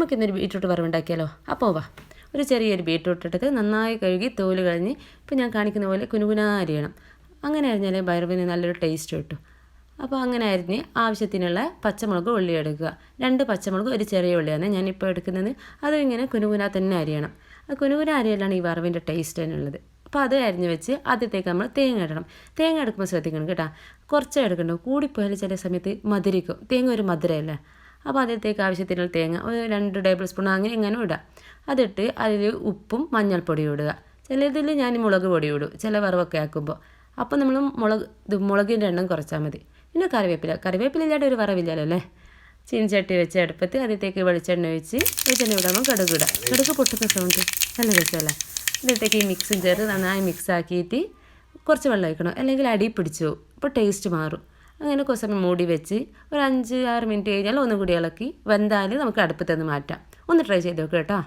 നമുക്കിന്നൊരു ബീട്രൂട്ട് വറവുണ്ടാക്കിയാലോ? അപ്പോൾ വാ. ഒരു ചെറിയൊരു ബീട്രൂട്ട് എടുത്ത് നന്നായി കഴുകി തോൽ കളഞ്ഞ് ഇപ്പോൾ ഞാൻ കാണിക്കുന്ന പോലെ കുനുകുനാ അരിയണം അങ്ങനെ അരിഞ്ഞാലേ വറവിന് നല്ലൊരു ടേസ്റ്റ് കിട്ടും. അപ്പോൾ അങ്ങനെ അരിഞ്ഞ് ആവശ്യത്തിനുള്ള പച്ചമുളക് ഉള്ളി എടുക്കുക. രണ്ട് പച്ചമുളക് ഒരു ചെറിയ ഉള്ളിയാണ് ഞാനിപ്പോൾ എടുക്കുന്നത്. അതും ഇങ്ങനെ കുനുകുന തന്നെ അരിയണം. ആ കുനുകുന അരിയലാണ് ഈ വറവിന്റെ ടേസ്റ്റ് തന്നെയുള്ളത് അപ്പോൾ അത് അരിഞ്ഞ് വെച്ച് ആദ്യത്തേക്ക് നമ്മൾ തേങ്ങ ഇടണം. തേങ്ങ എടുക്കുമ്പോൾ ശ്രദ്ധിക്കണം കേട്ടോ. കുറച്ചേ എടുക്കണ്ടോ. കൂടിപ്പോയാൽ ചില സമയത്ത് മധുരിക്കും. തേങ്ങ ഒരു മധുരമല്ലേ? അപ്പോൾ ആദ്യത്തേക്ക് ആവശ്യത്തിനുള്ള തേങ്ങ ഒരു രണ്ട് ടേബിൾ സ്പൂൺ അങ്ങനെ ഇങ്ങനെ ഇടാം അതിട്ട് അതിൽ ഉപ്പും മഞ്ഞൾപ്പൊടിയും ഇടുക. ചിലതിൽ ഞാൻ മുളക് പൊടി ഇടും. ചില വറവൊക്കെ ആക്കുമ്പോൾ അപ്പോൾ നമ്മൾ മുളക് ഇത് മുളകിന്റെ എണ്ണം കുറച്ചാൽ മതി. പിന്നെ കറിവേപ്പില. കറിവേപ്പില ഒരു വറവില്ലല്ലോ അല്ലേ? ചീനിച്ചട്ടി വെച്ച് അടുപ്പത്ത് ആദ്യത്തേക്ക് വെളിച്ചെണ്ണ ഒഴിച്ച് വെളിച്ചെണ്ണ വിടുമ്പോൾ കടുക് ഇടാം. കടുക് പൊട്ടുന്ന സൗണ്ട് നല്ല രസമല്ലേ ഇതിലേക്ക് ഈ മിക്സും ചേർത്ത് നന്നായി മിക്സ് ആക്കിയിട്ട് കുറച്ച് വെള്ളം ഒഴിക്കണം. അല്ലെങ്കിൽ അടി പിടിച്ചു അപ്പോൾ ടേസ്റ്റ് മാറും. അങ്ങനെ കുറച്ച് സമയം മൂടി വെച്ച് ഒരു അഞ്ച് ആറ് മിനിറ്റ് കഴിഞ്ഞാൽ ഒന്നും കൂടി ഇളക്കി വെന്താൽ നമുക്ക് അടുപ്പത്തുനിന്ന് മാറ്റാം. ഒന്ന് ട്രൈ ചെയ്ത് നോക്കുക കേട്ടോ.